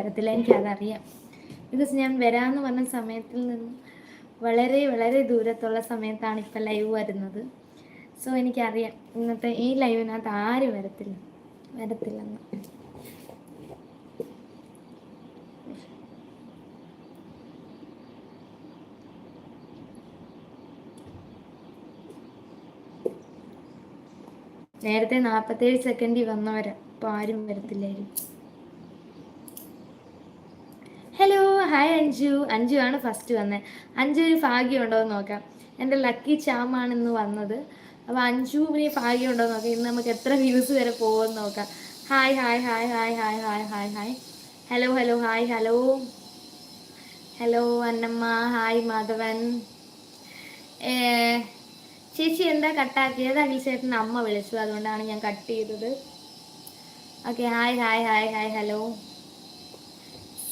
വരത്തില്ല എനിക്കതറിയാം. ബിക്കോസ് ഞാൻ വരാമെന്ന് പറഞ്ഞ സമയത്തിൽ നിന്ന് വളരെ വളരെ ദൂരത്തുള്ള സമയത്താണ് ഇപ്പം ലൈവ് വരുന്നത്. സോ എനിക്കറിയാം ഇന്നത്തെ ഈ ലൈവിനകത്ത് ആരും വരത്തില്ല വരത്തില്ലെന്ന്. നേരത്തെ നാൽപ്പത്തേഴ് സെക്കൻഡിൽ വന്നവരാ ഇപ്പൊ ആരും വരത്തില്ലായിരുന്നു ഹലോ ഹായ് അഞ്ജു അഞ്ജു ആണ് ഫസ്റ്റ് വന്നത് അഞ്ജു ഒരു ഭാഗ്യം ഉണ്ടോ എന്ന് നോക്കാം. എന്റെ ലക്കി ചാമാണ് ഇന്ന് വന്നത്. അപ്പോൾ അഞ്ജുവിന് ഭാഗ്യം ഉണ്ടോ എന്ന് നോക്കാം. ഇന്ന് നമുക്ക് എത്ര വ്യൂസ് വരെ പോകുമെന്ന് നോക്കാം. Hi hi hi hi hi hi hi hi hello hello hi hello hello Annamma. Hi Madhavan. ചേച്ചി എന്താ കട്ടാക്കിയത് അഖിൽ ചേട്ടൻ അമ്മ വിളിച്ചു അതുകൊണ്ടാണ് ഞാൻ കട്ട് ചെയ്തത്. Okay hi hi hi hi hello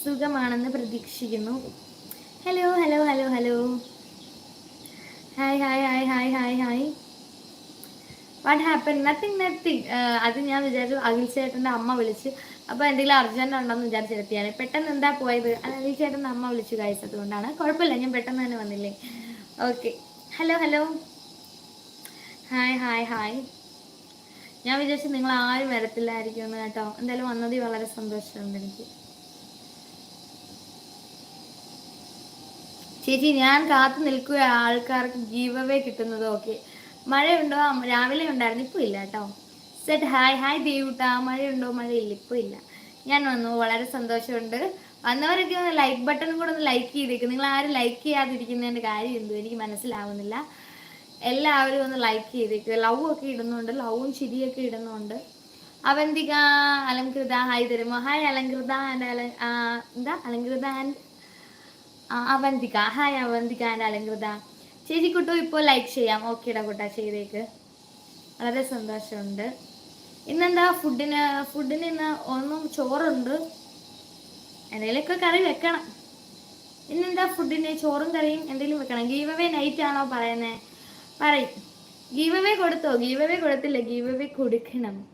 സുഖമാണെന്ന് പ്രതീക്ഷിക്കുന്നു. Hello hello hello hello hi hi hi hi hi hi what happen nothing nothing അത് ഞാൻ വിചാരിച്ചു അഖിൽ ചേട്ടന്റെ അമ്മ വിളിച്ച്. അപ്പോൾ എന്തെങ്കിലും അർജന്റ് വിചാരിച്ചു വിചാരിച്ചെത്തിയാണ് പെട്ടെന്ന് എന്താ പോയത്? അഖിൽ ചേട്ടന്റെ അമ്മ വിളിച്ചു കാഴ്ച അതുകൊണ്ടാണ്. കുഴപ്പമില്ല ഞാൻ പെട്ടെന്ന് തന്നെ വന്നില്ലേ? Okay hello hello hi hi hi ഞാൻ വിചാരിച്ചു നിങ്ങൾ ആരും വരത്തില്ലായിരിക്കും എന്ന് കേട്ടോ. എന്തായാലും വന്നതിൽ വളരെ സന്തോഷമുണ്ട് എനിക്ക്. ചേച്ചി ഞാൻ കാത്തു നിൽക്കുക. ആൾക്കാർക്ക് ഗീവ് അവേ കിട്ടുന്നത് ഓക്കെ മഴയുണ്ടോ? രാവിലെ ഉണ്ടായിരുന്നു ഇപ്പോൾ ഇല്ല കേട്ടോ. Set hi hi Devutta. മഴയുണ്ടോ? മഴയില്ല ഇപ്പോൾ ഇല്ല. ഞാൻ വന്നു വളരെ സന്തോഷമുണ്ട്. വന്നവരൊക്കെ ഒന്ന് ലൈക്ക് ബട്ടണും കൂടെ ഒന്ന് ലൈക്ക് ചെയ്തേക്ക്. നിങ്ങൾ ആരും ലൈക്ക് ചെയ്യാതിരിക്കുന്നതിന്റെ കാര്യം എന്തോ എനിക്ക് മനസ്സിലാവുന്നില്ല. എല്ലാവരും ഒന്ന് ലൈക്ക് ചെയ്തേക്ക്. ലവ് ഒക്കെ ഇടുന്നുണ്ട്. ലവും ചിരിയൊക്കെ ഇടുന്നുണ്ട്. അവന്തിക അലങ്കൃത ഹായ് തരുമോ ഹായ് അലങ്കൃത ആൻഡ് അല എന്താ? Alankrita and Avantika hi Avantika and Alankrita. ചേച്ചി കുട്ടോ ഇപ്പോൾ ലൈക്ക് ചെയ്യാം. ഓക്കേടാ കുട്ടാ ചെയ്തേക്ക്. വളരെ സന്തോഷമുണ്ട്. ഇന്നെന്താ? ഫുഡിന് ഫുഡിന് ഇന്ന് ഒന്നും ചോറുണ്ട്. എന്തെങ്കിലുമൊക്കെ കറി വെക്കണം. ഇന്നെന്താ ഫുഡിന് ചോറും കറിയും എന്തെങ്കിലും വെക്കണം. ഗീവ് അവേ നൈറ്റ് ആണോ പറയുന്നത് പറയും. ഗീവ് അവേ കൊടുത്തോ? ഗീവ് അവേ കൊടുത്തില്ല? ഗീവ് അവേ കൊടുക്കണം.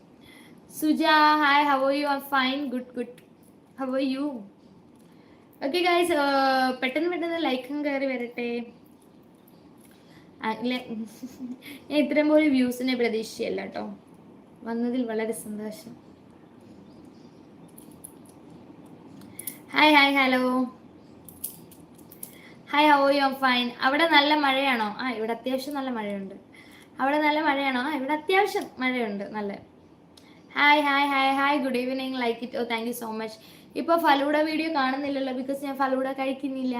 Suja hi how you are fine good good how you okay guys പെട്ടെന്ന് പെട്ടെന്ന് ലൈക്കും കയറി വരട്ടെ. ഞാൻ ഇത്രയും പോലും വ്യൂസിനെ പ്രതീക്ഷിച്ചല്ല കേട്ടോ. വന്നതിൽ വളരെ സന്തോഷം. Hi hi hello hi how you fine അവിടെ നല്ല മഴയാണോ? ആ ഇവിടെ അത്യാവശ്യം നല്ല മഴയുണ്ട്. അവിടെ നല്ല മഴയാണോ? ആ ഇവിടെ അത്യാവശ്യം മഴയുണ്ട്. നല്ല. Hi hi hi hi good evening like it oh thank you so much ഇപ്പോൾ ഫലൂഡ വീഡിയോ കാണുന്നില്ലല്ലോ ബിക്കോസ് ഞാൻ ഫലൂഡ കഴിക്കുന്നില്ല.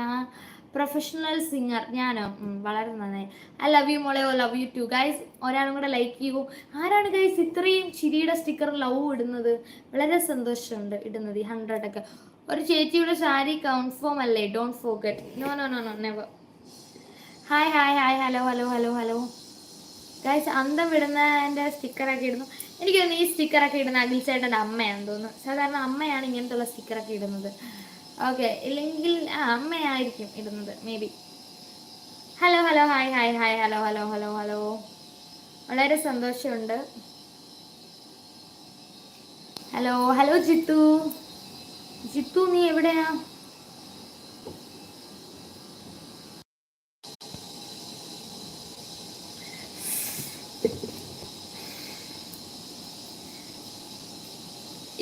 പ്രൊഫഷണൽ സിംഗർ ഞാനോ? വളരെ നന്നായി. ഐ ലവ് യു മോളെ oh love you too guys ഒരാളും കൂടെ ലൈക്ക് ചെയ്യൂ. ആരാണ് ഗൈസ് ഇത്രയും ചിരിയുടെ സ്റ്റിക്കർ ലവ് ഇടുന്നത്? വളരെ സന്തോഷമുണ്ട് ഇടുന്നത് ഈ ഹൺഡ്രഡ് ഒക്കെ. ഒരു ചേച്ചിയുടെ സാരി കൺഫേം അല്ലേ? Don't forget no no no no never hi hi hi hello hello hello hello guys അന്തം വിടുന്നതിന്റെ സ്റ്റിക്കറൊക്കെ ഇടുന്നു. എനിക്ക് തോന്നുന്നു ഈ സ്റ്റിക്കറൊക്കെ ഇടുന്ന അഖിൽ ചേട്ടന്റെ അമ്മയാണെന്ന് തോന്നുന്നു. സാധാരണ അമ്മയാണ് ഇങ്ങനത്തുള്ള സ്റ്റിക്കറൊക്കെ ഇടുന്നത്. ഓക്കെ ഇല്ലെങ്കിൽ ആ അമ്മയായിരിക്കും ഇടുന്നത് maybe hello hello hi hi hi hello hello hello hello വളരെ സന്തോഷമുണ്ട്. Hello hello Jithu. ജിത്തു നീ എവിടെയാ?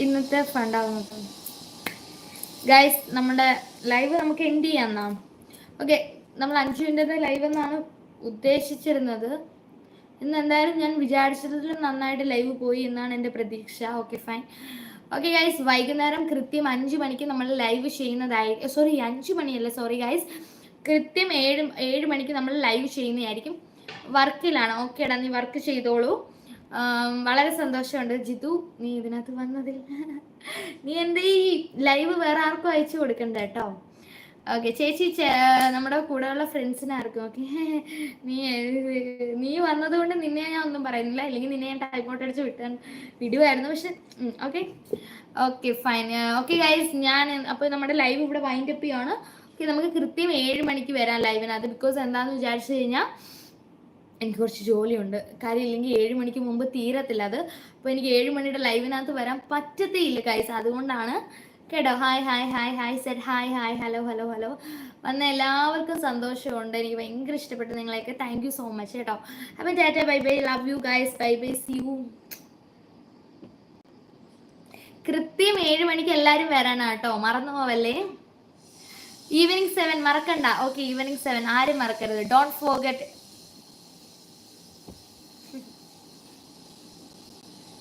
ഇന്നത്തെ ഫണ്ടാവുന്നത് ഗൈസ് നമ്മുടെ ലൈവ് നമുക്ക് എൻഡ് ചെയ്യാന്നാ ഓക്കെ നമ്മൾ അഞ്ചു മിനിറ്റത്തെ ലൈവ് എന്നാണ് ഉദ്ദേശിച്ചിരുന്നത്. ഇന്ന് എന്തായാലും ഞാൻ വിചാരിച്ചതിലും നന്നായിട്ട് ലൈവ് പോയി എന്നാണ് എന്റെ പ്രതീക്ഷ. ഓക്കെ ഫൈൻ ഓക്കെ ഗൈസ് വൈകുന്നേരം കൃത്യം അഞ്ച് മണിക്ക് നമ്മൾ ലൈവ് ചെയ്യുന്നതായി സോറി അഞ്ച് മണിയല്ല സോറി ഗൈസ് കൃത്യം ഏഴ് ഏഴ് മണിക്ക് നമ്മൾ ലൈവ് ചെയ്യുന്നതായിരിക്കും. വർക്കിലാണ് ഓക്കേടാ നീ വർക്ക് ചെയ്തോളൂ. വളരെ സന്തോഷമുണ്ട്. ജിതു നീ ഇതിനകത്ത് വന്നതിൽ. നീ എന്റെ ഈ ലൈവ് വേറെ ആർക്കും അയച്ചു കൊടുക്കണ്ട കേട്ടോ? ഓക്കെ ചേച്ചി നമ്മുടെ കൂടെയുള്ള ഫ്രണ്ട്സിന് ആർക്കും ഓക്കെ? നീ നീ വന്നതുകൊണ്ട് നിന്നെ ഞാൻ ഒന്നും പറയുന്നില്ല. അല്ലെങ്കിൽ നിന്നെ ഞാൻ ടൈപ്പോട്ട് അടിച്ച് വിട്ടാൻ വിടുമായിരുന്നു പക്ഷെ okay? Okay fine okay guys ഞാൻ അപ്പോൾ നമ്മുടെ ലൈവ് ഇവിടെ വൈൻഡപ്പ് ചെയ്യാണ്. ഓക്കെ നമുക്ക് കൃത്യം ഏഴ് മണിക്ക് വരാം ലൈവിനകത്ത്. ബിക്കോസ് എന്താണെന്ന് വിചാരിച്ചു കഴിഞ്ഞാൽ എനിക്ക് കുറച്ച് ജോലിയുണ്ട്. കാര്യം ഇല്ലെങ്കിൽ ഏഴ് മണിക്ക് മുമ്പ് തീരത്തില്ല അത്. അപ്പോൾ എനിക്ക് ഏഴ് മണിയുടെ ലൈവിനകത്ത് വരാൻ പറ്റത്തേയില്ല കൈസ് അതുകൊണ്ടാണ് കേട്ടോ. Hi hi hi hi set hi hi hello hello hello വന്ന എല്ലാവർക്കും സന്തോഷമുണ്ട്. എനിക്ക് ഭയങ്കര ഇഷ്ടപ്പെട്ടു നിങ്ങളെയൊക്കെ. താങ്ക് യു സോ മച്ച് കേട്ടോ. അപ്പം tata bye bye love you guys bye bye see you കൃത്യം ഏഴ് മണിക്ക് എല്ലാരും വരാനാ കേട്ടോ. മറന്നു പോവല്ലേ ഈവനിങ് സെവൻ മറക്കണ്ട. ഓക്കെ ഈവനിങ് സെവൻ ആരും മറക്കരുത്. Don't forget